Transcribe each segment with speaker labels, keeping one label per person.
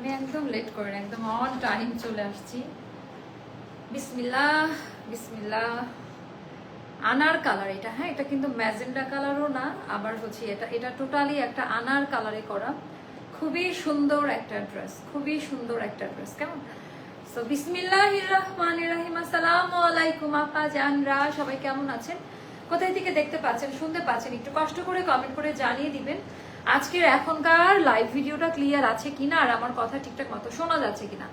Speaker 1: আমি একদম লেট করি, একদম অন টাইম চলে আসছি। বিসমিল্লাহ বিসমিল্লাহ। আনার কালার এটা হ্যাঁ এটা কিন্তু ম্যাজেন্ডা কালারও না, আবার হচ্ছে এটা এটা টোটালি একটা আনার কালারে করা। খুবই সুন্দর একটা ড্রেস খুবই সুন্দর একটা ড্রেস কেমন? সো বিসমিল্লাহির রহমানির রহিম, আসসালামু আলাইকুম, আপা জানরা সবাই কেমন আছেন? কোথায় থেকে দেখতে পাচ্ছেন, শুনতে পাচ্ছেন, একটু কষ্ট করে কমেন্ট করে জানিয়ে দিবেন। আজকের এখনকার লাইভ ভিডিওটা ক্লিয়ার আছে কিনা আর আমার কথা ঠিকঠাক মতো শোনা যাচ্ছে কিনা?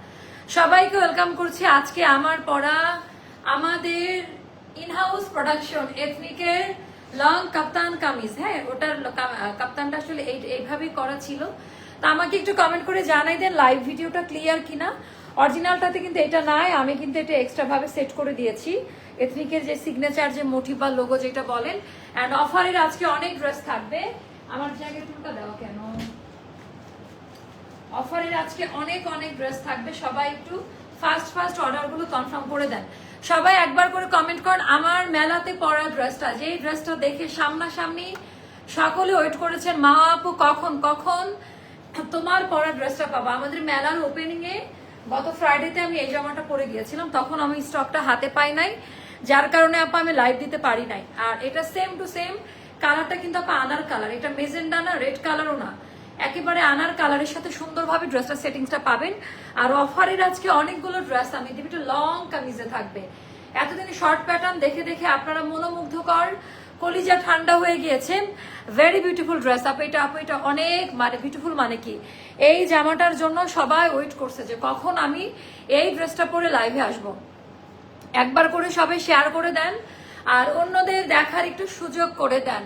Speaker 1: সবাইকে ওয়েলকাম করছি আজকে আমার পড়া আমাদের ইনহাউস প্রোডাকশন এথনিকের লং কাপ্তান কামিজ। হ্যাঁ ওটার কাপ্তানটা আসলে এই এইভাবেই করা ছিল। তা আমাকে একটু কমেন্ট করে জানাই দেন লাইভ ভিডিওটা ক্লিয়ার কিনা। অরিজিনালটাতে কিন্তু এটা নাই, আমি কিন্তু এটা এক্সট্রা ভাবে সেট করে দিয়েছি। এথনিকের যে সিগনেচার যে মোটিভ বা লোগো যেটা বলেন অ্যান্ড অফারের আজকে অনেক ড্রেস থাকবে। আমার জায়গায় দাও কেন? অফারের আজকে অনেক অনেক ড্রেস থাকবে। সবাই একটু ফার্স্ট ফার্স্ট অর্ডারগুলো কনফার্ম করে দেন। সবাই একবার করে কমেন্ট করেন, আমার মেলাতে পরা ড্রেসটা যেই ড্রেসটা দেখে সামনাসামনি সকলে ওয়েট করেছেন, মা আপু, কখন কখন তোমার পরা ড্রেসটা পাবো? আমাদের মেলার ওপেনিং এ গত ফ্রাইডেতে আমি এই জামাটা পরে গিয়েছিলাম। তখন আমি স্টকটা হাতে পাই নাই। যার কারণে আপা আমি লাইভ দিতে পারি নাই। আর এটা সেম টু সেম কালারটা কিন্তু আপা আনার কালার। এটা মেজেন্ডা না, রেড কালারও না। একেবারে আনার কালারের সাথে সুন্দরভাবে ড্রেসটা সেটিংসটা পাবেন। আর অফারের আজকে অনেকগুলো ড্রেস, আমি দিবি একটু লং কামিজে থাকবে। এতদিন শর্ট প্যাটার্ন দেখে দেখে আপনারা মনোমুগ্ধকর, কলিজা ঠান্ডা হয়ে গিয়েছেন ভেরি বিউটিফুল ড্রেস আপ, এটা আপু, এটা অনেক মানে বিউটিফুল মানে কি? এই জামাটার জন্য সবাই ওয়েট করছে যে কখন আমি এই ড্রেসটা পরে লাইভে আসব। একবার করে সবাই শেয়ার করে দেন। আর অন্যদের দেখার একটু সুযোগ করে দেন।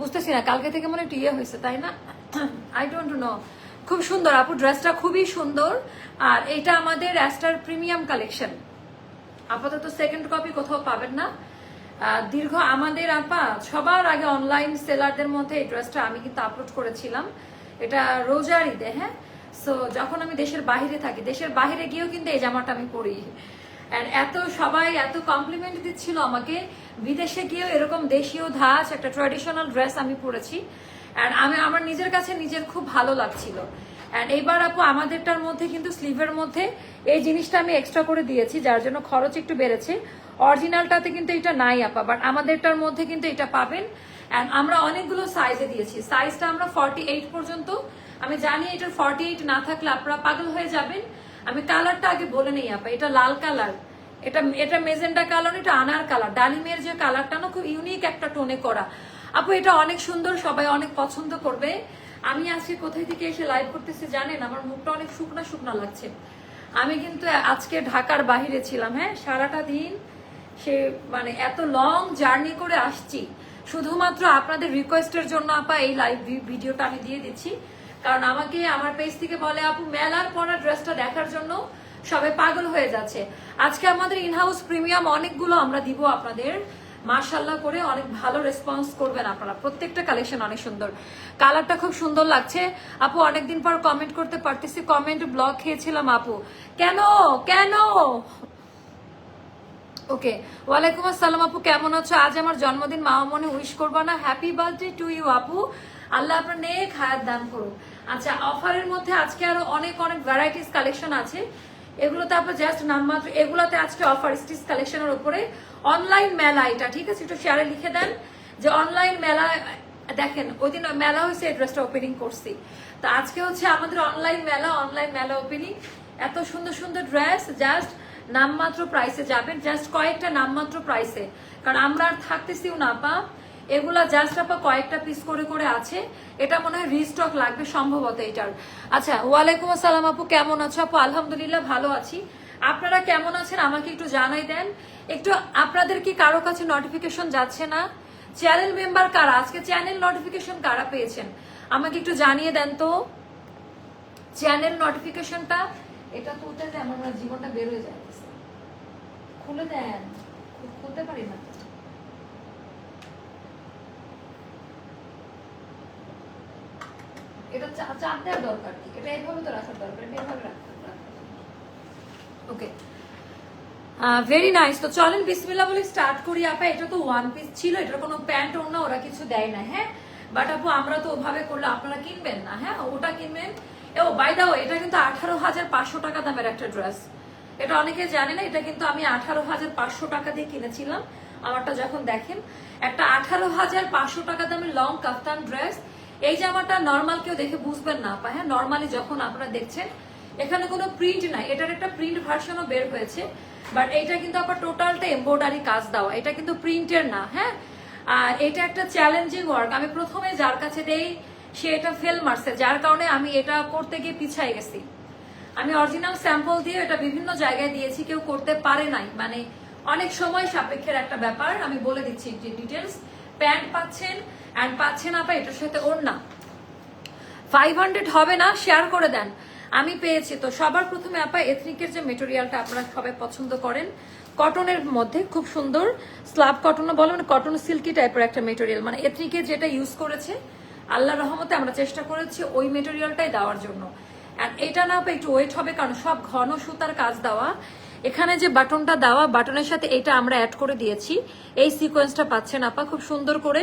Speaker 1: বুঝতেছি না, কালকে থেকে মনে ইয়ে হয়েছে, তাই না? আই ডোন্ট নো খুব সুন্দর, আপু, ড্রেসটা খুবই সুন্দর। আর এটা আমাদের অ্যাস্টার প্রিমিয়াম কালেকশন আপাতত সেকেন্ড কপি কোথাও পাবেন না। দীর্ঘ আমাদের আপা, সবার আগে অনলাইন সেলারদের মধ্যে এই ড্রেসটা আমি কিন্তু আপলোড করেছিলাম। এটা রোজার ঈদে হ্যাঁ? সো যখন আমি দেশের বাইরে থাকি, দেশের বাইরে গিয়েও কিন্তু এই জামাটা আমি পরি। এত সবাই এত কমপ্লিমেন্ট দিচ্ছিল আমাকে। বিদেশে গিয়েও এরকম দেশীয় ধাঁচ, একটা ট্র্যাডিশনাল ড্রেস আমি পরেছি। অ্যান্ড আমি, আমার নিজের কাছে নিজের খুব ভালো লাগছিল। অ্যান্ড এইবার আপু, আমাদেরটার মধ্যে কিন্তু স্লিভের মধ্যে এই জিনিসটা আমি এক্সট্রা করে দিয়েছি, যার জন্য খরচ একটু বেড়েছে। অরিজিনালটাতে কিন্তু এটা নাই আপা বাট আমাদেরটার মধ্যে কিন্তু এটা পাবেন। অ্যান্ড আমরা অনেকগুলো সাইজে দিয়েছি। সাইজটা আমরা ফর্টি এইট পর্যন্ত। আমি জানি এটার ফর্টি এইট না থাকলে আপনারা পাগল হয়ে যাবেন। আমি কালারটা আগে বলে নেই, আপা, এটা লাল কালার। এটা এটা মেজেন্ডা কালার, এটা আনার কালার। ডালিমের যে কালারটা না, খুব ইউনিক একটা টোনে করা। আপু, এটা অনেক সুন্দর, সবাই অনেক পছন্দ করবে। আমি আজকে কোথায় থেকে এসে লাইভ করতেছি জানেন? আমার মুখটা অনেক শুকনা শুকনা লাগছে। আমি কিন্তু আজকে ঢাকার বাহিরে ছিলাম হ্যাঁ? সারাটা দিন সে মানে এত লং জার্নি করে আসছি। শুধুমাত্র আপনাদের রিকোয়েস্টের জন্য, আপা, এই লাইভ ভিডিওটা আমি দিয়ে দিচ্ছি। কারণ আমাকে আমার পেজ থেকে বলে, আপু, মেলার পরা ড্রেসটা দেখার জন্য সবাই পাগল হয়ে যাচ্ছে। আজকে আমাদের ইনহাউস প্রিমিয়াম অনেকগুলো আমরা দিব আপনাদের। মার্শাল্লাহ করে অনেক ভালো রেসপন্স করবেন আপনারা। প্রত্যেকটা কালেকশন অনেক সুন্দর। কালারটা খুব সুন্দর লাগছে। আপু, অনেকদিন পর কমেন্ট করতে পারতেছি। কমেন্ট ব্লক খেয়েছিলাম, আপু। কেন? কেন? ওকে ওয়ালাইকুম আসসালাম, আপু। কেমন আছো? আজ আমার জন্মদিন মা মনে উইশ করবা না। হ্যাপি বার্থডে টু ইউ আপু। আল্লাহ আপনার নেক হায়াত দান করুক। আচ্ছা অফারের মধ্যে আজকে আরও অনেক অনেক ভ্যারাইটিস কালেকশন আছে। এগুলোতে আপনার জাস্ট নামমাত্র, এগুলোতে আজকে অফার স্টিচ কালেকশনের উপরে অনলাইন মেলা এটা, ঠিক আছে? একটু শেয়ারে লিখে দেন যে অনলাইন মেলা, দেখেন ওই দিন মেলা হয়েছে, এই ড্রেসটা ওপেনিং করছি। তো আজকে হচ্ছে আমাদের অনলাইন মেলা অনলাইন মেলা ওপেনিং এত সুন্দর সুন্দর ড্রেস জাস্ট নামমাত্র প্রাইসে যাবেন জাস্ট কয়েকটা নামমাত্র প্রাইসে কারণ আমরা আর থাকতেছিও না পা এগুলা জাস্ট আপা কয়েকটা পিস করে করে আছে। এটা মনে হয় রিস্টক লাগবে সম্ভবত এটার। আচ্ছা ওয়ালাইকুম আসসালাম আপু, কেমন আছো আপু? আলহামদুলিল্লাহ ভালো আছি। আপনারা কেমন আছেন আমাকে একটু জানাই দেন। একটু আপনাদের কি কারও কাছে নোটিফিকেশন যাচ্ছে না? চ্যানেল মেম্বার কারা? আজকে চ্যানেল নোটিফিকেশন কারা পেয়েছেন? আমাকে একটু জানিয়ে দেন তো। চ্যানেল নোটিফিকেশনটা এটা তুলতে দেন, আমার জীবনটা বের হয়ে যায়। খুলে দেন। খুলতে পারি না এটা চাপ দেওয়ার দরকার কি? এটা এইভাবে তো রাখার দরকার এইভাবে রাখতে ওকে ভেরি নাইস তো চলেন বিসমিল্লা বলে স্টার্ট করি। আপা, এটা তো ওয়ান পিস ছিল, এটার কোনো প্যান্ট ওড়না ওরা কিছু দেয় না হ্যাঁ? বাট আপু, আমরা তো ওভাবে করলে আপনারা কিনবেন না হ্যাঁ? ওটা কিনবেন। ও বাই দাও এটা কিন্তু আঠারো হাজার পাঁচশো টাকা দামের একটা ড্রেস এটা অনেকে জানে না, এটা কিন্তু আমি আঠারো হাজার পাঁচশো টাকা দিয়ে কিনেছিলাম। আমারটা যখন দেখেন, একটা আঠারো হাজার পাঁচশো টাকা দামের লং কাফতান ড্রেস এই জামাটা নর্মাল কেউ দেখে বুঝবেন না পা হ্যাঁ? নর্মালি যখন আপনারা দেখছেন, এখানে কোনো প্রিন্ট নাই। এটার একটা প্রিন্ট ভার্সনও বের হয়েছে বাট এইটা কিন্তু আবার টোটালটা এমব্রয়ডারি কাজ দেওয়া। এটা কিন্তু প্রিন্টের না হ্যাঁ? আর এটা একটা চ্যালেঞ্জিং ওয়ার্ক আমি প্রথমে যার কাছে দেই, সে এটা ফেল মারছে, যার কারণে আমি এটা করতে গিয়ে পিছাই গেছি। আমি অরিজিনাল স্যাম্পল দিয়ে এটা বিভিন্ন জায়গায় দিয়েছি, কেউ করতে পারে নাই। মানে অনেক সময় সাপেক্ষের একটা ব্যাপার, আমি বলে দিচ্ছি ডিটেলস প্যান্ট পাচ্ছেন অ্যান্ড পাচ্ছেন আপা এটার সাথে ওড়না ফাইভ হান্ড্রেড হবে না শেয়ার করে দেন। আমি পেয়েছি। তো সবার প্রথমে আপা এথনিকের যে মেটেরিয়ালটা আপনারা সবাই পছন্দ করেন কটনের মধ্যে খুব সুন্দর। স্লাব কটনও বলে মানে কটন সিল্কি টাইপের একটা মেটেরিয়াল মানে এথনিকের যেটা ইউজ করেছে আল্লাহ রহমতে আমরা চেষ্টা করেছি ওই মেটেরিয়ালটাই দেওয়ার জন্য। আর এটা না আপা একটু ওয়েট হবে, কারণ সব ঘন সুতার কাজ দেওয়া। এখানে যে বাটনটা দেওয়া, বাটনের সাথে এটা আমরা অ্যাড করে দিয়েছি। এই সিকোয়েন্সটা পাচ্ছেন আপা, খুব সুন্দর করে।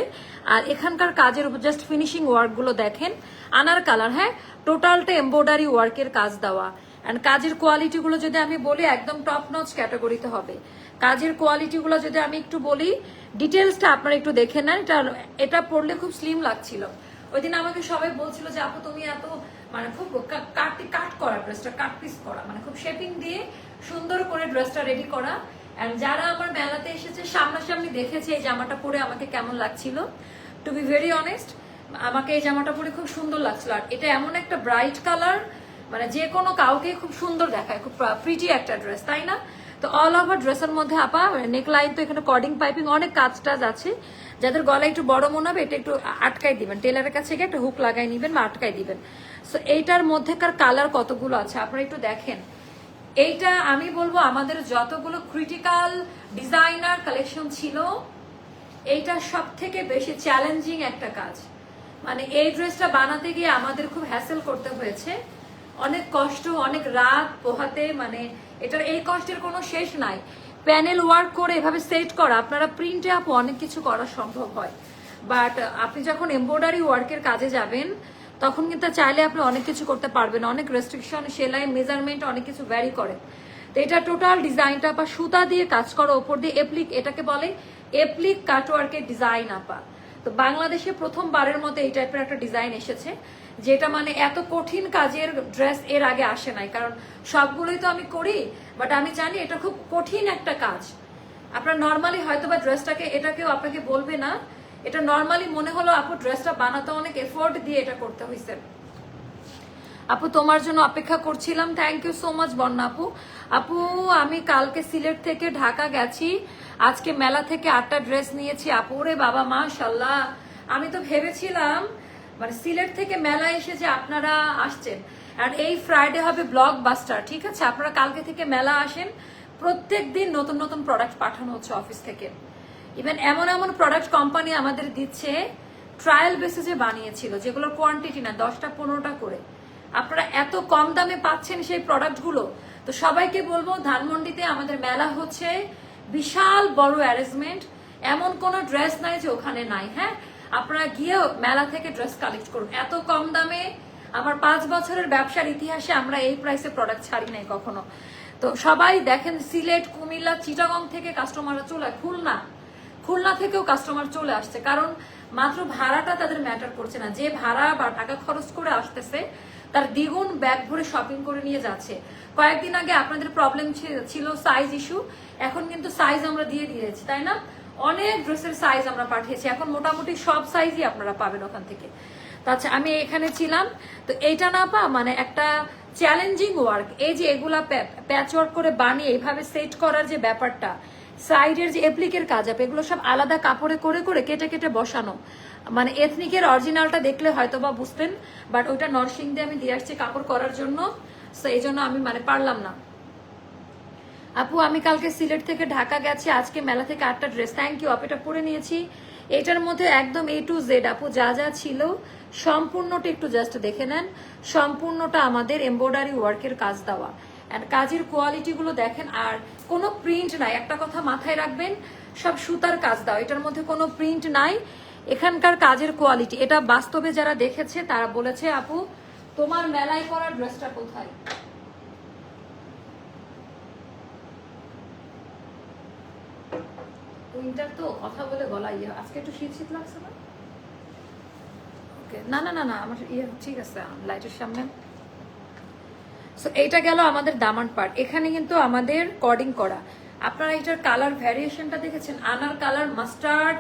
Speaker 1: আর এখানকার কাজের উপর জাস্ট ফিনিশিং ওয়ার্কগুলো দেখেন। আনার কালার হ্যাঁ? টোটালটা এমব্রয়ডারি ওয়ার্কের কাজ দেওয়া। অ্যান্ড কাজের কোয়ালিটিগুলো যদি আমি বলি, একদম টপ নচ ক্যাটাগরিতে হবে। কাজের কোয়ালিটিগুলো যদি আমি একটু বলি ডিটেলসটা আপনারা একটু দেখে নেন। এটা এটা পড়লে খুব স্লিম লাগছিল। ওই দিন আমাকে সবাই বলছিল যে, আপু, তুমি এত মানে খুব কাট কাট করা ড্রেসটা কাট পিস করা। মানে খুব শেপিং দিয়ে সুন্দর করে ড্রেসটা রেডি করা। এন্ড যারা আমার মেলাতে এসেছে, সামনাসামনি দেখেছে এই জামাটা পরে আমাকে কেমন লাগছিল। টু বি ভেরি অনেস্ট আমাকে এই জামাটা পরে খুব সুন্দর লাগছিল। আর এটা এমন একটা ব্রাইট কালার মানে যে কোনো কাউকে খুব সুন্দর দেখায়, খুব প্রিটি একটা ড্রেস তাই না? তো অল ওভার ড্রেসের মধ্যে আপা নেক লাইন তো এখানে কর্ডিং পাইপিং অনেক কাজ টাজ আছে। যাদের গলা একটু বড় মনে হবে, এটা একটু আটকাই দিবেন। টেলারের কাছে গিয়ে একটা হুক লাগাই নিবেন বা আটকাই দিবেন। সো এইটার মধ্যেকার কালার কতগুলো আছে? আপনারা একটু দেখেন। এইটা আমি বলব আমাদের যতগুলো ক্রিটিক্যাল ডিজাইনার কালেকশন ছিল, এইটা সব থেকে বেশি চ্যালেঞ্জিং একটা কাজ। মানে এই ড্রেসটা বানাতে গিয়ে আমাদের খুব হ্যাসেল করতে হয়েছে। অনেক কষ্ট, অনেক রাত পোহাতে মানে এটার এই কষ্টের কোনো শেষ নাই। প্যানেল ওয়ার্ক করে এভাবে সেট করা, আপনারা প্রিন্টে আপু অনেক কিছু করা সম্ভব হয়। বাট আপনি যখন এমব্রয়ডারি ওয়ার্কের কাজে যাবেন তখন কিন্তু চাইলে আপনি অনেক কিছু করতে পারবেন, অনেক রেস্ট্রিকশন সেলাই মেজারমেন্ট অনেক কিছু ভ্যারি করে। তো এটা টোটাল ডিজাইনটা বা সুতা দিয়ে কাজ করা ওপর দিয়ে এপ্লিক এটাকে বলে এপ্লিক কাটওয়ার্কের ডিজাইন আপা। তো বাংলাদেশে প্রথমবারের মতো এই টাইপের একটা ডিজাইন এসেছে, যেটা মানে এত কঠিন কাজের ড্রেস এর আগে আসে নাই। কারণ সবগুলোই তো আমি করি বাট আমি জানি এটা খুব কঠিন একটা কাজ। আপনার নর্মালি হয়তো বা ড্রেসটাকে এটা কেউ আপনাকে বলবে না এটা নর্মালি মনে হলো, আপু ড্রেসটা বানাতে অনেক এফোর্ট দিয়ে এটা করতে হয়েছে আপু, তোমার জন্য অপেক্ষা করছিলাম। থ্যাংক ইউ সো মাচ বন্যা আপু। আপু, আমি কালকে সিলেট থেকে ঢাকা গেছি। আজকে মেলা থেকে আটটা ড্রেস নিয়েছি। আপু রে বাবা মা মাশাল্লাহ আমি তো ভেবেছিলাম মানে সিলেট থেকে মেলা এসে যে আপনারা আসছেন। আর এই ফ্রাইডে হবে ব্লক বাস্টার ঠিক আছে? আপনারা কালকে থেকে মেলা আসেন। প্রত্যেক দিন নতুন নতুন প্রোডাক্ট পাঠানো হচ্ছে অফিস থেকে। ইভেন এমন এমন প্রোডাক্ট কোম্পানি আমাদের দিচ্ছে ট্রায়াল বেসিসে বানিয়েছিল, যেগুলোর কোয়ান্টিটি না, দশটা, পনেরোটা করে। আপনারা এত কম দামে পাচ্ছেন সেই প্রোডাক্টগুলো তো সবাইকে বলব, ধানমন্ডিতে আমাদের মেলা হচ্ছে, বিশাল বড় অ্যারেঞ্জমেন্ট এমন কোনো ড্রেস নাই যে ওখানে নাই হ্যাঁ? আপনারা গিয়েও মেলা থেকে ড্রেস কালেক্ট করুন। এত কম দামে, আমার পাঁচ বছরের ব্যবসার ইতিহাসে আমরা এই প্রাইসে প্রোডাক্ট ছাড়ি নাই কখনো। তো সবাই দেখেন, সিলেট, কুমিল্লা, চিটাগং থেকে কাস্টমাররা চলে, খুলনা। খুলনা থেকেও কাস্টমার চলে আসছে। কারণ মাত্র ভাড়াটা তাদের ম্যাটার করছে না। যে ভাড়া বা টাকা খরচ করে আসতেছে, তার দ্বিগুণ ব্যাগ ভরে শপিং করে নিয়ে যাচ্ছে। কয়েকদিন আগে আপনাদের প্রবলেম ছিল সাইজ ইস্যু এখন কিন্তু সাইজ আমরা দিয়ে দিয়েছি, তাই না? অনেক ড্রেসের সাইজ আমরা পাঠিয়েছি। এখন মোটামুটি সব সাইজই আপনারা পাবেন ওখান থেকে। আচ্ছা আমি এখানে ছিলাম। তো এইটা না পা মানে একটা চ্যালেঞ্জিং ওয়ার্ক এই যে এগুলা প্যাচ ওয়ার্ক করে বানিয়ে এইভাবে সেট করার যে ব্যাপারটা সাইডের যে এপ্লিকের কাজ আপ এগুলো সব আলাদা কাপড়ে করে করে কেটে কেটে বসানো। মানে এথনিকের অরিজিনালটা দেখলে হয়তো বা বুঝতেন বাট ওইটা নরসিং দিয়ে আমি দিয়ে আসছি কাপড় করার জন্য তো এই জন্য আমি মানে পারলাম না। আপু, আমি কালকে সিলেট থেকে ঢাকা গেছি, আজকে মেলা থেকে আটটা ড্রেস থ্যাংক ইউ আপু এটা পরে নিয়েছি। এটার মধ্যে একদম এ টু জেড আপু, যা যা ছিল, সম্পূর্ণটা একটু জাস্ট দেখে নেন। সম্পূর্ণটা আমাদের এমব্রয়ডারি ওয়ার্কের কাজ দেওয়া। অ্যান্ড কাজের কোয়ালিটিগুলো দেখেন, আর কোনো প্রিন্ট নাই। একটা কথা মাথায় রাখবেন, সব সুতার কাজ দাও। এটার মধ্যে কোনো প্রিন্ট নাই। এখানকার কাজের কোয়ালিটি এটা বাস্তবে যারা দেখেছে, তারা বলেছে, আপু, তোমার মেলায় করা ড্রেসটা কোথায়? উইন্টার তো কথা বলে গলা ইয়ে। আজকে একটু শীত শীত লাগছে না? ওকে না না না না, আমার ইয়ে ঠিক আছে লাইটের সামনে। সো এইটা গেল আমাদের দামান পার্ট এখানে কিন্তু আমাদের কর্ডিং করা। আপনারা এটার কালার ভ্যারিয়েশনটা দেখেছেন? আনার কালার মাস্টার্ড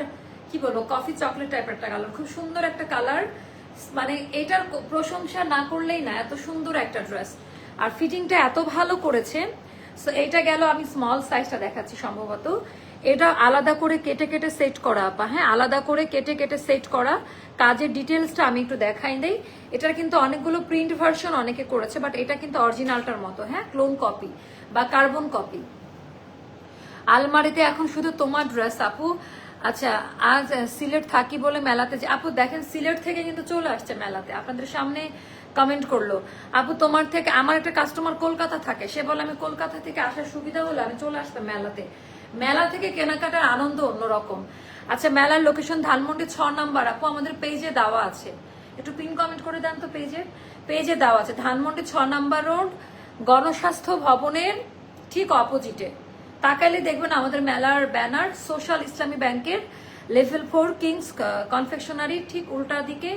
Speaker 1: কি বলব কফি চকলেট টাইপের একটা কালার খুব সুন্দর একটা কালার মানে এটার প্রশংসা না করলেই না, এত সুন্দর একটা ড্রেস আর ফিটিংটা এত ভালো করেছে সো এইটা গেল আমি স্মল সাইজটা দেখাচ্ছি সম্ভবত। এটা আলাদা করে কেটে কেটে সেট করা, আপা। হ্যাঁ আলাদা করে কেটে কেটে সেট করা। কাজের ডিটেলসটা আমি একটু দেখাই দেই এটার কিন্তু অনেকগুলো প্রিন্ট ভার্সন অনেকে করেছে বাট এটা কিন্তু অরিজিনালটার মতো হ্যাঁ ক্লোন কপি বা কার্বন কপি আলমারিতে এখন শুধু তোমার ড্রেস আপু। আচ্ছা আজ সিলেট থাকি বলে মেলাতে যে, আপু, দেখেন সিলেট থেকে কিন্তু চলে আসছে মেলাতে। আপনাদের সামনে কমেন্ট করল। আপু, তোমার থেকে, আমার একটা কাস্টমার কলকাতা থাকে, সে বলে, আমি কলকাতা থেকে আসার সুবিধা হলে, আমি চলে আসতাম মেলাতে। মেলা থেকে কেনাকাটার আনন্দ অন্যরকম। আচ্ছা মেলার লোকেশন ধানমন্ডি ছ নাম্বার। আপু, আমাদের পেজে দেওয়া আছে। একটু পিন কমেন্ট করে দেন তো পেজে পেজে দেওয়া আছে, ধানমন্ডি ছ নাম্বার রোড গণস্বাস্থ্য ভবনের ঠিক অপোজিটে তাকাইলে দেখবেন আমাদের মেলার ব্যানার সোশ্যাল ইসলামী ব্যাংকের লেভেল ফোর কিংস কনফেকশনারি ঠিক উল্টা দিকে,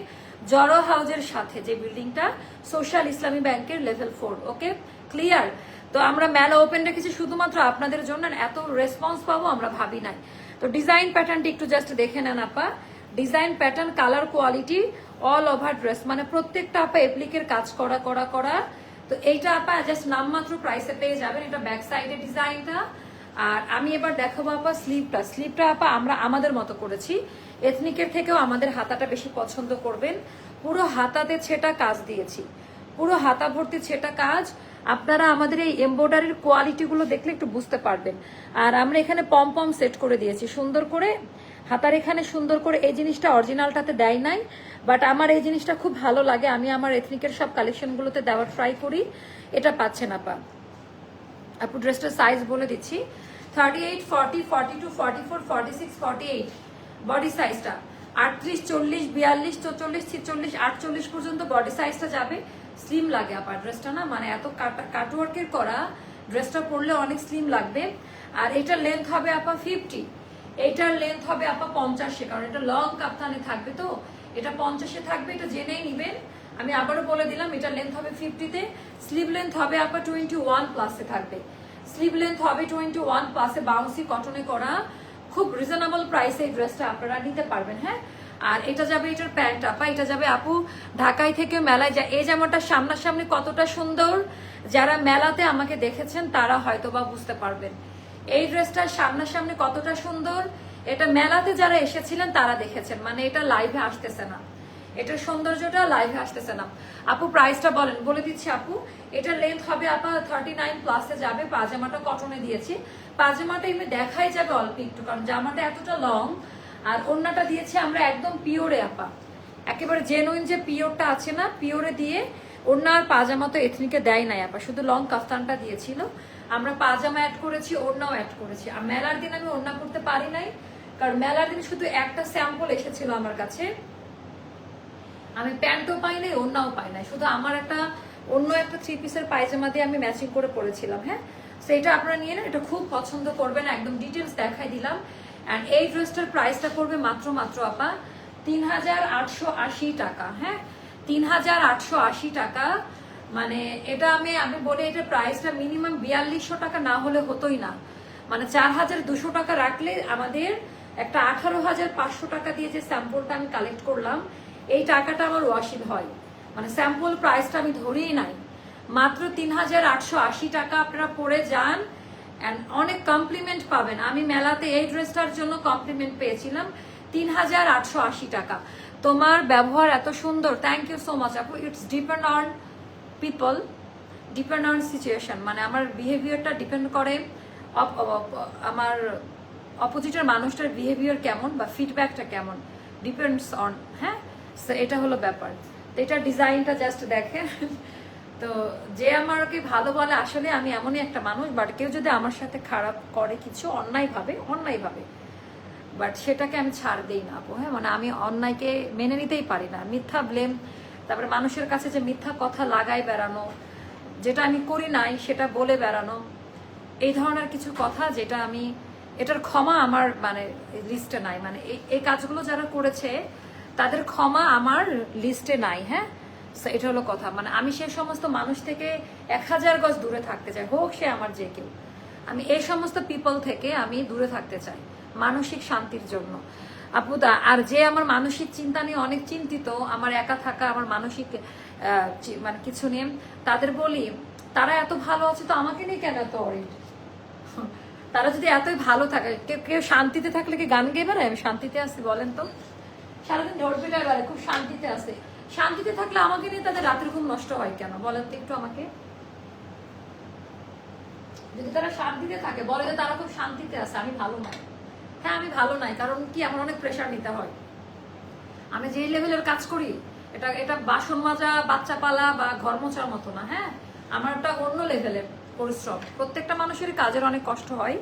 Speaker 1: জড়ো হাউজের সাথে যে বিল্ডিংটা সোশ্যাল ইসলামী ব্যাংকের লেভেল ফোর ওকে ক্লিয়ার তো আমরা মেলা ওপেন রেখেছি, শুধুমাত্র আপনাদের জন্য এত রেসপন্স পাবো আমরা ভাবি নাই। তো ডিজাইন প্যাটার্নটি একটু জাস্ট দেখে নেন আপা। Design pattern colour quality all over dress মানে প্রত্যেকটা আপা এপ্লিকের কাজ করা করা করা। তো এইটা আপা জাস্ট নামমাত্র প্রাইসে পেয়ে যাবেন, এটা ব্যাক সাইডের ডিজাইনটা আর আমি এবার দেখাবো আপা স্লিপটা স্লিপটা আপা আমরা আমাদের মতো করেছি। এথনিকের থেকেও আমাদের হাতাটা বেশি পছন্দ করবেন। পুরো হাতাতে ছেটা কাজ দিয়েছি। পুরো হাতা ভর্তি ছেটা কাজ। আপনারা আমাদের এই এমব্রয়ডারির কোয়ালিটিগুলো দেখলে একটু বুঝতে পারবেন। আর আমরা এখানে পম পম সেট করে দিয়েছি, সুন্দর করে। হাতার এখানে সুন্দর করে এই জিনিসটা অরিজিনালটাতে দেয় নাই বাট আমার এই জিনিসটা খুব ভালো লাগে। আমি আমার এথনিকের সব কালেকশনগুলোতে দেওয়ার ট্রাই করি। এটা পাচ্ছে পাচ্ছেন আপা। আপু ড্রেসটার সাইজ বলে দিচ্ছি। Thirty eight forty forty two forty four forty six forty eight body সাইজটা আটত্রিশ, চল্লিশ, বিয়াল্লিশ, চৌচল্লিশ, ছিচল্লিশ, আটচল্লিশ পর্যন্ত বডি সাইজটা যাবে। স্লিম লাগে আপার ড্রেসটা না? মানে এত কাটওয়ার্কের করা ড্রেসটা পরলে অনেক স্লিম লাগবে। আর এটার লেন্থ হবে আপা ফিফটি এইটার লেন্থ হবে আপা পঞ্চাশে, কারণ এটা লং কাপ্তানে থাকবে তো। এটা পঞ্চাশে থাকবে, এটা জেনেই নিবেন। আমি আবারও বলে দিলাম এটা লেন্থ হবে ফিফটিতে স্লিভ লেন্থ হবে আপা টোয়েন্টি ওয়ান প্লাসে থাকবে। স্লিভ লেন্থ হবে টোয়েন্টি ওয়ান প্লাসে বাউন্সি কটনে করা। খুব রিজনেবল প্রাইসে এই ড্রেসটা আপনারা নিতে পারবেন হ্যাঁ? আর এটা যাবে এটার প্যান্ট আপা, এটা যাবে আপু ঢাকায় থেকে মেলায় যায় এই জামাটা সামনাসামনি কতটা সুন্দর। যারা মেলাতে আমাকে দেখেছেন, তারা হয়তো বা বুঝতে পারবেন। এই ড্রেসটা সামনাসামনি কতটা সুন্দর। এটা মেলাতে যারা এসেছিলেন, তারা দেখেছেন। মানে এটা লাইভে আসতেছে না। এটার সৌন্দর্যটা লাইভে আসতেছে না। আপু প্রাইসটা বলেন। বলে দিচ্ছি আপু, এটার লেন্থ হবে আপা থার্টি নাইন প্লাসে যাবে। পাজামাটা কটনে দিয়েছি। পাজামাটা এমনি দেখাই যাবে অল্প একটু, কারণ জামাটা এতটা লং আর অন্যটা দিয়েছি আমরা একদম পিওরে, আপা। একেবারে জেনুইন যে পিওরটা আছে না, পিওরে দিয়ে অন্য আর পাজামা তো এথনিকে দেয় নাই, আপা। শুধু লং কাফতানটা দিয়েছিল। আমরা পাজামা অ্যাড করেছি, ওড়নাও অ্যাড করেছি। আর মেলার দিন আমি ওড়না করতে পারি নাই, কারণ মেলার দিন শুধু একটা স্যাম্পল এসেছিল আমার কাছে। আমি প্যান্টও পাই নাই অন্যও পাই নাই। শুধু আমার একটা, অন্য একটা থ্রি পিসের পায়জামা দিয়ে আমি ম্যাচিং করে পরেছিলাম হ্যাঁ? সেইটা আপনারা নিয়ে নেন, এটা খুব পছন্দ করবেন, একদম ডিটেলস দেখাই দিলাম। অ্যান্ড এই ড্রেসটার প্রাইসটা পড়বে মাত্র মাত্র আপা তিন হাজার আটশো আশি টাকা হ্যাঁ? তিন হাজার আটশো আশি টাকা। মানে এটা আমি আমি বলি এটা প্রাইসটা মিনিমাম বিয়াল্লিশশো টাকা না হলে হতোই না। মানে চার হাজার দুশো টাকা রাখলে আমাদের একটা আঠারো হাজার পাঁচশো টাকা দিয়ে যে স্যাম্পলটা আমি কালেক্ট করলাম, এই টাকাটা আমার ওয়াশিল হয়। মানে স্যাম্পল প্রাইসটা আমি ধরেই নাই। মাত্র তিন হাজার আটশো আশি টাকা আপনারা পরে যান। অনেক কমপ্লিমেন্ট পাবেন। আমি মেলাতে এই ড্রেসটার জন্য কমপ্লিমেন্ট পেয়েছিলাম তিন হাজার আটশো আশি টাকা। তোমার ব্যবহার এত সুন্দর। থ্যাংক ইউ সো মাচ আপু। It's depend on people depend on situation মানে আমার বিহেভিয়ারটা ডিপেন্ড করে আমার অপোজিটের মানুষটার বিহেভিয়ার কেমন বা ফিডব্যাকটা কেমন। ডিপেন্ডস অন হ্যাঁ? এটা হলো ব্যাপার। এটা ডিজাইনটা জাস্ট দেখেন তো যে আমাকে ভালো বলে আসলে আমি এমনই একটা মানুষ বাট কেউ যদি আমার সাথে খারাপ করে কিছু অন্যায়ভাবে অন্যায়ভাবে বাট সেটাকে আমি ছাড় দেই না আপু হ্যাঁ? মানে আমি অন্যায়কে মেনে নিতেই পারি না। মিথ্যা ব্লেম তারপরে মানুষের কাছে যে মিথ্যা কথা লাগাই বেড়ানো, যেটা আমি করি নাই, সেটা বলে বেড়ানো, এই ধরনের কিছু কথা যেটা আমি, এটার ক্ষমা আমার মানে লিস্টে নাই। মানে এই- কাজগুলো যারা করেছে, তাদের ক্ষমা আমার লিস্টে নাই হ্যাঁ? এটা হলো কথা। মানে আমি সেই সমস্ত মানুষ থেকে এক হাজার গজ দূরে থাকতে চাই। হোক সে আমার যে কেউ। আমি এই সমস্ত পিপল থেকে আমি দূরে থাকতে চাই, মানসিক শান্তির জন্য। আপু আর যে আমার মানসিক চিন্তা নিয়ে অনেক চিন্তিত, আমার একা থাকা, আমার মানসিক মানে কিছু নিয়ে, তাদের বলি, তারা এত ভালো আছে তো আমাকে নিয়ে কেন এত অরিড তারা যদি এতই ভালো থাকে কেউ কেউ শান্তিতে থাকলে কি গান গেয়ে বেড়ায়? আমি শান্তিতে আছি, বলেন তো। সারাদিন বেড়ায়, খুব শান্তিতে আছে। শান্তিতে থাকলে আমাকে নিয়ে তাদের রাতের ঘুম নষ্ট হয় কেন? বলেন তো একটু আমাকে। যদি তারা শান্তিতে থাকে, বলে যে তারা খুব শান্তিতে আছে, আমি ভালো নাই। হ্যাঁ আমি ভালো নাই, কারণ কি, আমার অনেক প্রেশার নিতে হয়। আমি যে লেভেলের কাজ করি, এটা এটা বাসন মাজা, বাচ্চা পালা বা ঘর মোছার মতো না হ্যাঁ? আমার একটা অন্য লেভেলের পরিশ্রম। প্রত্যেকটা মানুষেরই কাজের অনেক কষ্ট হয়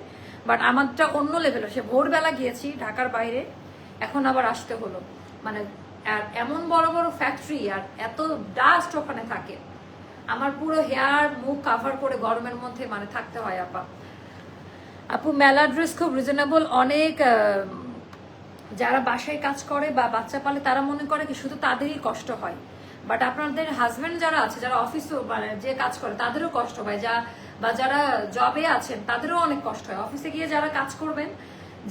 Speaker 1: বাট আমারটা অন্য লেভেলের সে ভোরবেলা গিয়েছি ঢাকার বাইরে, এখন আবার আসতে হলো। মানে আর এমন বড় বড় ফ্যাক্টরি আর এত ডাস্ট ওখানে থাকে। আমার পুরো হেয়ার মুখ কাভার করে গরমের মধ্যে মানে থাকতে হয়, আপা। আপু, মেলা ড্রেস খুব রিজনেবল অনেক যারা বাসায় কাজ করে বা বাচ্চা পালে তারা মনে করে কি শুধু তাদেরই কষ্ট হয়। বাট আপনাদের হাজব্যান্ড যারা আছে, যারা অফিস মানে যে কাজ করে, তাদেরও কষ্ট হয়। যা, বা যারা জবে আছেন, তাদেরও অনেক কষ্ট হয়। অফিসে গিয়ে যারা কাজ করবেন,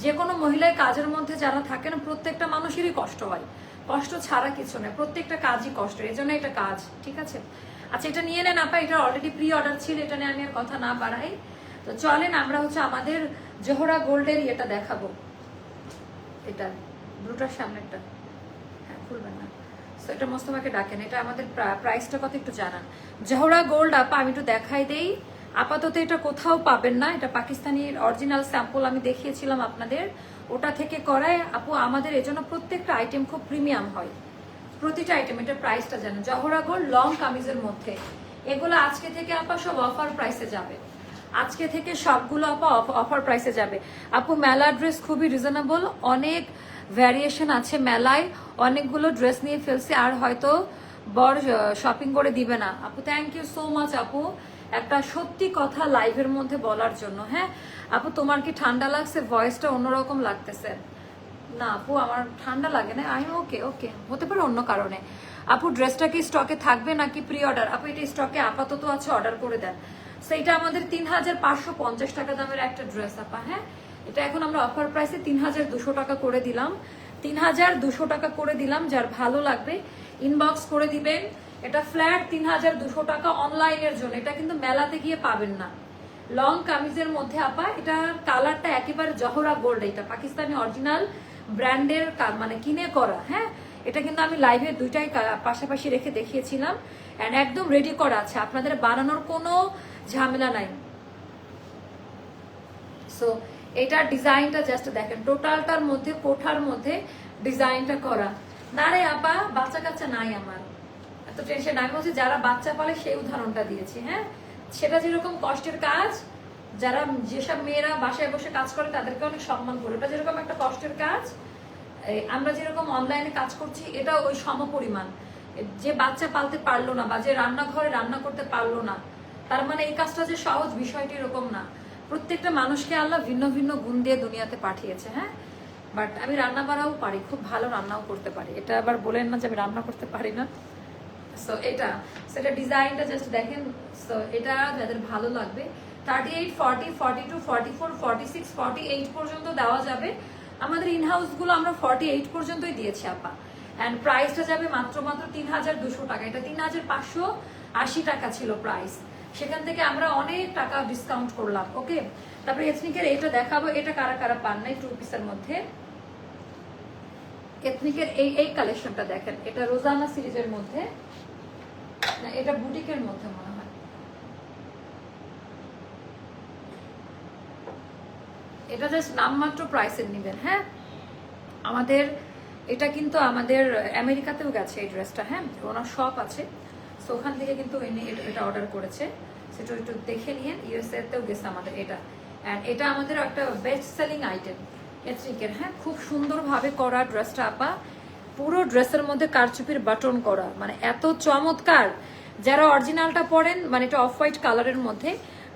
Speaker 1: যে কোনো মহিলায় কাজের মধ্যে যারা থাকেন, প্রত্যেকটা মানুষেরই কষ্ট হয়। কষ্ট ছাড়া কিছু নেই প্রত্যেকটা কাজই কষ্ট, এই জন্য এটা কাজ, ঠিক আছে? আচ্ছা এটা নিয়ে নেন আপা, এটা অলরেডি প্রি অর্ডার ছিল, এটা নিয়ে আমি আর কথা না বাড়াই। তো চলেন, আমরা হচ্ছে আমাদের জোহরা গোল্ডের ইয়েটা দেখাবো। এটা, ব্লুটার সামনেরটা। হ্যাঁ খুলবেন না। সো এটা মোস্তফাকে ডাকেন, এটা আমাদের প্রাইসটা কত একটু জানান। জহরা গোল্ড, আপা, আমি একটু দেখাই দেই। আপাতত এটা কোথাও পাবেন না, এটা পাকিস্তানির অরিজিনাল স্যাম্পল আমি দেখিয়েছিলাম আপনাদের। ওটা থেকে করায় আপু, আমাদের এজন্য প্রত্যেকটা আইটেম খুব প্রিমিয়াম হয়। প্রতিটা আইটেম এটার প্রাইসটা জানেন জহরা গোল্ড লং কামিজের মধ্যে। এগুলো আজকে থেকে আপা সব অফার প্রাইসে যাবে। আজকে থেকে সবগুলো আপা অফার প্রাইসে যাবে। আপু, মেলা ড্রেস খুবই রিজনেবল অনেক ভ্যারিয়েশন আছে মেলায়, অনেকগুলো ড্রেস নিয়ে ফেলছি, আর হয়তো বর শপিং করে দিবে না। আপু থ্যাংক ইউ সো মাচ আপু। একটা সত্যি কথা লাইভের মধ্যে বলার জন্য হ্যাঁ? আপু, তোমার কি ঠান্ডা লাগছে? ভয়েসটা অন্যরকম লাগতেছে। না, আপু, আমার ঠান্ডা লাগে না। আমি ওকে ওকে হতে পারে অন্য কারণে। আপু ড্রেসটা কি স্টকে থাকবে নাকি প্রি অর্ডার আপু, এটা স্টকে আপাতত আছে অর্ডার করে দেন। সেইটা আমাদের তিন হাজার পাঁচশো পঞ্চাশ টাকা দামের একটা ড্রেস আপা হ্যাঁ? এটা এখন আমরা অফার প্রাইসে তিন হাজার দুশো টাকা করে দিলাম। তিন হাজার দুশো টাকা করে দিলাম, যার ভালো লাগবে ইনবক্স করে দিবেন। এটা ফ্ল্যাট তিন হাজার দুশো টাকা অনলাইনের জন্য। এটা কিন্তু মেলাতে গিয়ে পাবেন না। লং কামিজের মধ্যে আপা, এটা কালারটা একেবারে জহরা গোল্ড, এটা পাকিস্তানি অরিজিনাল ব্র্যান্ডের মানে কিনে করা হ্যাঁ? এটা কিন্তু আমি লাইভে দুইটাই পাশাপাশি রেখে দেখিয়েছিলাম। অ্যান্ড একদম রেডি করা আছে। আপনাদের বানানোর কোনো ঝামেলা নাই। সো এটার ডিজাইনটা জাস্ট দেখেন, টোটালটার মধ্যে, কোঠার মধ্যে ডিজাইনটা করা। না রে আপা বাচ্চা কাচ্চা নাই আমার। এত টেনশন আমি বলছি, যারা বাচ্চা পালে সেই উদাহরণটা দিয়েছি হ্যাঁ? সেটা যেরকম কষ্টের কাজ, যারা যেসব মেয়েরা বাসায় বসে কাজ করে, তাদেরকে অনেক সম্মান করে। ওটা যেরকম একটা কষ্টের কাজ আমরা যেরকম অনলাইনে কাজ করছি, এটা ওই সমপরিমাণ। যে বাচ্চা পালতে পারল না বা যে রান্নাঘরে রান্না করতে পারল না, তার মানে এই কাজটা যে সহজ বিষয়টি এরকম না। প্রত্যেকটা মানুষকে আল্লাহ ভিন্ন ভিন্ন গুণ দিয়ে দুনিয়াতে পাঠিয়েছে হ্যাঁ? বাট আমি রান্না বাড়াও পারি, খুব ভালো রান্নাও করতে পারি। এটা আবার বলেন না যে আমি রান্না করতে পারি না। সো এটা সেটা ডিজাইনটা জাস্ট দেখেন সো এটা যাদের ভালো লাগবে thirty eight forty forty two forty four forty six forty eight পর্যন্ত দেওয়া যাবে। আমাদের ইনহাউসগুলো আমরা ফর্টি এইট পর্যন্তই দিয়েছি, আপা। অ্যান্ড প্রাইসটা যাবে মাত্র মাত্র তিন হাজার দুশো টাকা। এটা তিন হাজার পাঁচশো আশি টাকা ছিল প্রাইস সেখান থেকে আমরা অনেক টাকা ডিসকাউন্ট করলাম, ওকে? তারপরে এথনিকের এটা দেখাবো, এটা কারা কারা পান নাই টু পিসের মধ্যে? এথনিকের এই এই কালেকশনটা দেখেন, এটা রোজানা সিরিজের মধ্যে। না, এটা বুটিকের মধ্যে মনে হয়। এটা জাস্ট নামমাত্র প্রাইসের নেবেন হ্যাঁ? আমাদের, এটা কিন্তু আমাদের আমেরিকাতেও গেছে এই ড্রেসটা হ্যাঁ? ওনার শপ আছে। সো ওখান থেকে কিন্তু এটা- অর্ডার করেছে। সেটা একটু দেখে নিয়ে ইউএসএ তেও গেছে আমাদের এটা। এটা আমাদের একটা বেস্ট সেলিং আইটেম হ্যাঁ? খুব সুন্দরভাবে করা ড্রেসটা আপা। পুরো ড্রেসের মধ্যে কারচুপির বাটন করা। মানে এত চমৎকার। যারা অরিজিনালটা পরেন মানে এটা অফ হোয়াইট কালারের মধ্যে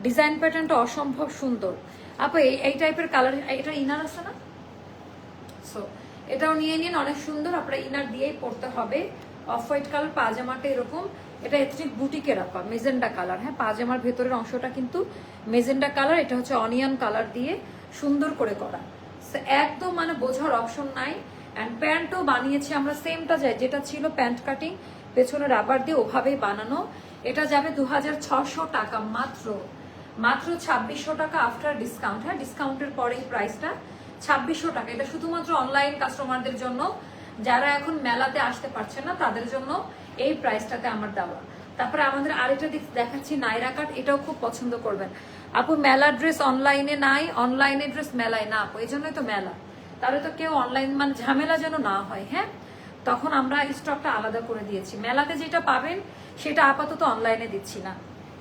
Speaker 1: ডিজাইন প্যাটার্নটা অসম্ভব সুন্দর। আপু, এই এই টাইপের কালার এটা ইনার আছে না? সো এটাও নিয়ে নিন, অনেক সুন্দর। আপনারা ইনার দিয়েই পড়তে হবে। অফ হোয়াইট কালার পাজামাটা এরকম। এটা এথনিক বুটিকের আপা মেজেন্ডা কালার হ্যাঁ পাজামার ভেতরের অংশটা কিন্তু মেজেন্ডা কালার এটা হচ্ছে অনিয়ন কালার দিয়ে সুন্দর করে করা। একদম মানে বোঝার অপশন নাই। অ্যান্ড প্যান্টও বানিয়েছি আমরা, সেমটা যাই যেটা ছিল প্যান্ট কাটিং, পেছনে রাবার দিয়ে ওভাবেই বানানো। এটা যাবে দু টাকা মাত্র। মাত্র ছাব্বিশশো টাকা আফটার ডিসকাউন্ট হ্যাঁ ডিসকাউন্টের পরে প্রাইসটা ছাব্বিশশো টাকা। এটা শুধুমাত্র অনলাইন কাস্টমারদের জন্য। যারা এখন মেলাতে আসতে পারছে না, তাদের জন্য এই প্রাইসটাতে আমার দেওয়া। তারপরে আমাদের আরেকটা দিক দেখাচ্ছি, নাইরা কাট। এটাও খুব পছন্দ করবেন। আপু মেলা ড্রেস অনলাইনে নাই অনলাইনে ড্রেস মেলায় না আপু। এই জন্যই তো মেলা। তাহলে তো কেউ অনলাইন মানে ঝামেলা যেন না হয় হ্যাঁ? তখন আমরা স্টকটা আলাদা করে দিয়েছি। মেলাতে যেটা পাবেন, সেটা আপাতত অনলাইনে দিচ্ছি না।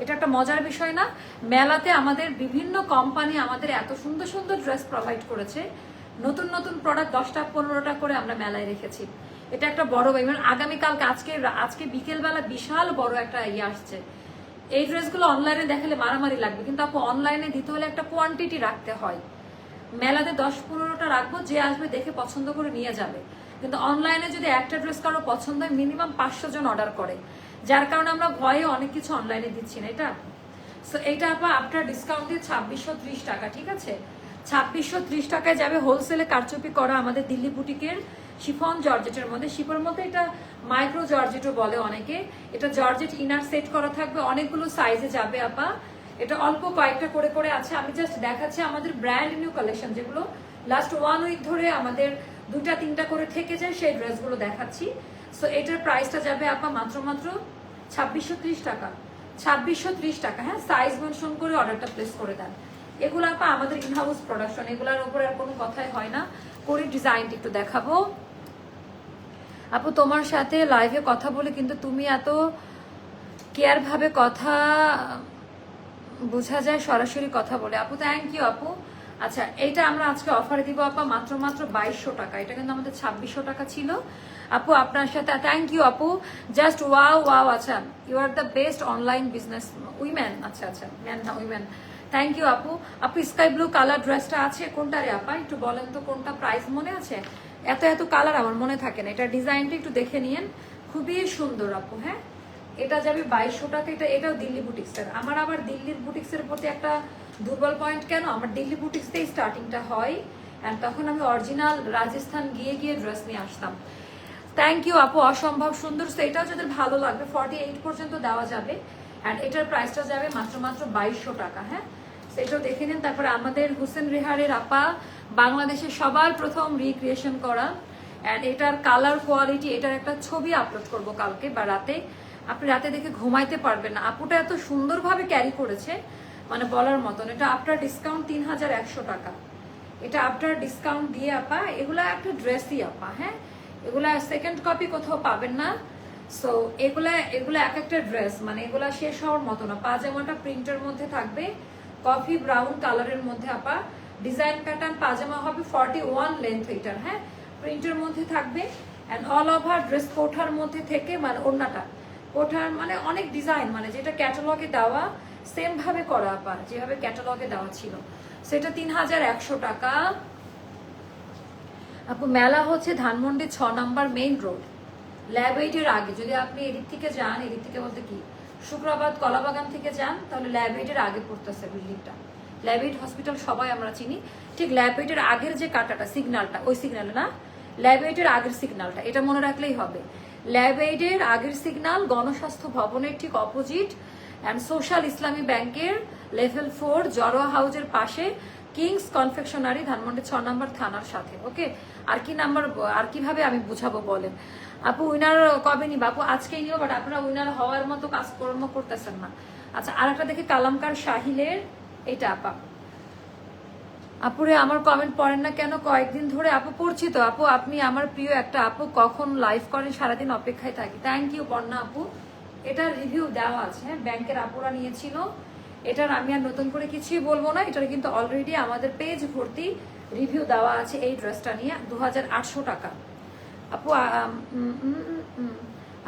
Speaker 1: এটা একটা মজার বিষয় না। মেলাতে আমাদের বিভিন্ন কোম্পানি আমাদের এত সুন্দর সুন্দর ড্রেস প্রোভাইড করেছে। নতুন নতুন প্রোডাক্ট দশটা, পনেরোটা করে আমরা মেলায় রেখেছি। এটা একটা বড় ইভেন আগামীকালকে, আজকে আজকে বিকেলবেলা বিশাল বড় একটা ইয়ে আসছে। এই ড্রেসগুলো অনলাইনে দেখালে মারামারি লাগবে। কিন্তু আপু অনলাইনে দিতে হলে একটা কোয়ান্টিটি রাখতে হয়। মেলাতে দশ পনেরোটা রাখব, যে আসবে দেখে পছন্দ করে নিয়ে যাবে। কিন্তু অনলাইনে যদি একটা ড্রেস কারও পছন্দ হয় মিনিমাম পাঁচশো জন অর্ডার করে। যার কারণে আমরা ভয়ে অনেক কিছু অনলাইনে দিচ্ছি না, এটা? সো এটা আপা, আপনার ডিসকাউন্ট দিয়ে ছাব্বিশশো ত্রিশ টাকা, ঠিক আছে? ছাব্বিশশো ত্রিশ টাকায় যাবে হোলসেলে কারচুপি করা আমাদের দিল্লি বুটিকের শিফন জর্জেটের মধ্যে। শিপের মধ্যে এটা মাইক্রো জর্জেটও বলে অনেকে। এটা জর্জেট ইনার সেট করা থাকবে, অনেকগুলো সাইজে যাবে আপা। এটা অল্প কয়েকটা করে করে আছে। আমি জাস্ট দেখাচ্ছি আমাদের ব্র্যান্ড নিউ কালেকশন যেগুলো লাস্ট ওয়ান উইক ধরে আমাদের দুটা তিনটা করে থেকে যায়, সেই ড্রেসগুলো দেখাচ্ছি। সো এটার প্রাইসটা যাবে আপা মাত্র মাত্র ছাব্বিশশো টাকা। ছাব্বিশশো টাকা হ্যাঁ? সাইজ মেনশন করে অর্ডারটা প্লেস করে দেন। এগুলো আপা আমাদের ইনহাউস প্রোডাকশন এগুলোর উপরে আর কোনো কথাই হয় না। করে ডিজাইনটা একটু দেখাবো। আপু, তোমার সাথে লাইভে কথা বলে কিন্তু তুমি এত কেয়ার ভাবে কথা বোঝা যায় সরাসরি কথা বলে। আপু থ্যাংক ইউ আপু। আচ্ছা এইটা আমরা আজকে অফারে দিব আপা মাত্র মাত্র বাইশশো টাকা। এটা কিন্তু আমাদের ছাব্বিশশো টাকা ছিল। আপু, আপনার সাথে থ্যাংক ইউ আপু। জাস্ট ওয়াও ওয়াও আচ্ছা you are the best online business woman আচ্ছা আচ্ছা ম্যান না উইম্যান থ্যাংক ইউ আপু। আপু স্কাই ব্লু কালার ড্রেসটা আছে কোনটা রে আপা? একটু বলেন তো কোনটা প্রাইস মনে আছে? এত এত কালার আমার মনে থাকে না। এটা ডিজাইনটা একটু দেখে নিয়েন। খুবই সুন্দর আপু হ্যাঁ? এটা যাবে বাইশশো টাকা এটা এটাও দিল্লি বুটিক্সের আমার আবার দিল্লির বুটিক্সের প্রতি একটা দুর্বল পয়েন্ট কেন? আমার দিল্লি বুটিক্স থেকেই স্টার্টিংটা হয় অ্যান্ড তখন আমি অরিজিনাল রাজস্থান গিয়ে গিয়ে ড্রেস নিয়ে আসতাম। থ্যাংক ইউ আপু অসম্ভব সুন্দর। So, এটাও যাদের ভালো লাগবে ফর্টি এইট পর্যন্ত দেওয়া যাবে অ্যান্ড এটার প্রাইসটা যাবে মাত্র মাত্র বাইশশো টাকা হ্যাঁ? সেটাও দেখে নিন। তারপরে আমাদের হুসেন রেহারের আপা বাংলাদেশের সবার প্রথম রিক্রিয়েশন করা অ্যান্ড এটার কালার কোয়ালিটি এটার একটা ছবি আপলোড করব কালকে বা রাতে। আপনি রাতে দেখে ঘুমাইতে পারবেন না। আপুটা এত সুন্দরভাবে ক্যারি করেছে মানে বলার মতন। এটা আপনার ডিসকাউন্ট তিন হাজার একশো টাকা। এটা আপনার ডিসকাউন্ট দিয়ে আপা, এগুলা একটা ড্রেসই আপা হ্যাঁ? এগুলা সেকেন্ড কপি কোথাও পাবেন না। সো এগুলা এগুলা এক একটা ড্রেস মানে এগুলা শেষ হওয়ার মতো না। পাজামাটা প্রিন্টের মধ্যে থাকবে কফি ব্রাউন কালারের মধ্যে আপা। ডিজাইন প্যাটার্ন পাজামা হবে ফর্টি ওয়ান লেন্থ এটার হ্যাঁ? প্রিন্টের মধ্যে থাকবে অ্যান্ড অল ওভার ড্রেস কোঠার মধ্যে থেকে মানে ওড়নাটা। কোঠার মানে অনেক ডিজাইন মানে যেটা ক্যাটালগে দেওয়া সেম ভাবে করা আপা যেভাবে ক্যাটালগে দেওয়া ছিল। সেটা তিন হাজার একশো টাকা। আপু, মেলা হচ্ছে ধানমন্ডি ছ নম্বর মেইন রোড ল্যাব এইটের আগে, যদি আপনি এদিক থেকে যান, এদিক থেকে বলতে কি, শুক্রাবাদ কলাবাগান থেকে যান, তাহলে ল্যাব এইটের আগে পড়তেছে বিল্ডিংটা ল্যাব এইট হসপিটাল সবাই আমরা চিনি। ঠিক ল্যাব এইটের আগের যে কাটাটা সিগন্যালটা ওই সিগন্যাল না? ল্যাব এইটের আগের সিগন্যালটা এটা মনে রাখলেই হবে। ল্যাব এইটের আগের সিগন্যাল গণস্বাস্থ্য ভবনের ঠিক অপোজিট অ্যান্ড সোশ্যাল ইসলামী ব্যাংকের লেভেল ফোর জরোয়া হাউজের পাশে কিংস কনফেকশনারি ধানমন্ডি ছ নম্বর থানার সাথে ওকে আর কি নাম্বার, আর কীভাবে আমি বুঝাবো বলেন? আপু উইনার কবে নিব? আপু আজকেই নিও বাট আপনারা উইনার হওয়ার মতো কাজকর্ম করতেছেন না। আচ্ছা আর একটা দেখি, কালামকার শাহিলের, এটা আপা। আপুরে আমার কমেন্ট পড়েন না কেন? কয়েকদিন ধরে আপু পড়ছি তো আপু, আপনি আমার প্রিয় একটা আপু, কখন লাইভ করেন সারাদিন অপেক্ষায় থাকি। থ্যাংক ইউ পর্ণা আপু। এটার রিভিউ দেওয়া আছে হ্যাঁ ব্যাংকের আপুরা নিয়েছিল। এটার আমি আর নতুন করে কিছুই বলব না, এটার কিন্তু অলরেডি আমাদের পেজ ভর্তি রিভিউ দেওয়া আছে এই ড্রেসটা নিয়ে দু হাজার আটশো টাকা। আপু।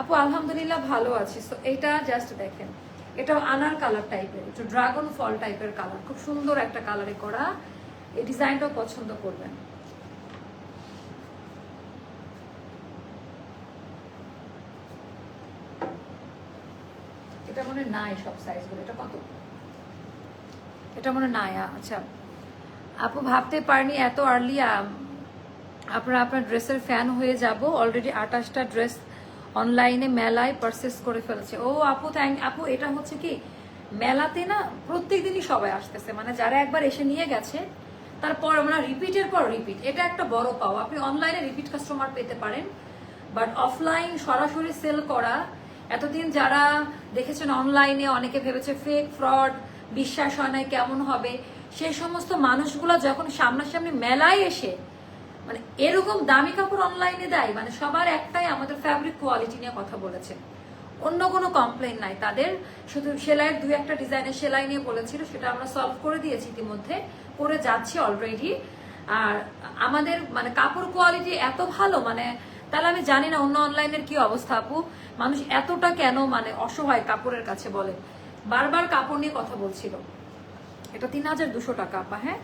Speaker 1: আপু, আলহামদুলিল্লাহ ভালো আছি। সো এটা জাস্ট দেখেন এটা আনার কালার টাইপের একটু ড্রাগন ফল টাইপের কালার খুব সুন্দর একটা কালারে করা। এই ডিজাইনটাও পছন্দ করবেন। এটা মনে নাই সব সাইজগুলো এটা কত? এটা মনে নাই আচ্ছা। আপু ভাবতে পারিনি এত আর্লি আপনারা, আপনার ড্রেসের ফ্যান হয়ে যাব। অলরেডি আঠাশটা ড্রেস অনলাইনে মেলায় পারচেস করে ফেলেছে। ও, আপু থ্যাংক আপু, এটা হচ্ছে কি? মেলাতে না প্রত্যেক দিনই সবাই আসতেছে। মানে যারা একবার এসে নিয়ে গেছে তারপর আমরা রিপিটের পর রিপিট এটা একটা বড় পাও আপনি অনলাইনে রিপিট কাস্টমার পেতে পারেন। বাট অফলাইন সরাসরি সেল করা, এতদিন যারা দেখেছেন অনলাইনে অনেকে ভেবেছে ফেক ফ্রড বিশ্বাস হয় না কেমন হবে সেই সমস্ত মানুষগুলো যখন সামনাসামনি মেলায় এসে মানে এরকম দামি কাপড় অনলাইনে দেয় মানে সবার একটাই আমাদের ফ্যাব্রিক কোয়ালিটি নিয়ে কথা বলেছে অন্য কোনো কমপ্লেন নাই। তাদের শুধু সেলাইয়ের দুই একটা ডিজাইনের সেলাই নিয়ে বলেছিল, সেটা আমরা সলভ করে দিয়েছি ইতিমধ্যে। করে যাচ্ছি অলরেডি আর আমাদের মানে কাপড় কোয়ালিটি এত ভালো মানে তাহলে আমি জানি না অন্য অনলাইনের কি অবস্থা আপু। মানুষ এতটা কেন মানে অসহায় কাপড়ের কাছে বলে। বারবার কাপড় নিয়ে কথা বলছিল। এটা তিন হাজার দুশো টাকা আপা হ্যাঁ?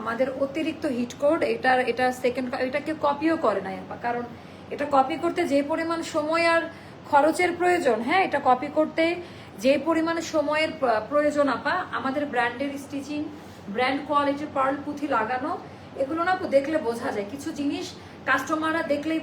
Speaker 1: আমাদের অতিরিক্ত হিট কোড এটার, এটা সেকেন্ড এটাকে কপিও করে নাই আপা। কারণ এটা কপি করতে যে পরিমাণ সময় আর খরচের প্রয়োজন হ্যাঁ? এটা কপি করতে যে পরিমাণ সময়ের প্রয়োজন আপা। আমাদের ব্র্যান্ডের স্টিচিং ব্র্যান্ড কোয়ালিটির পার্ল পুঁথি লাগানো এগুলো না দেখলে বোঝা যায়। কিছু জিনিস কাস্টমাররা দেখলেই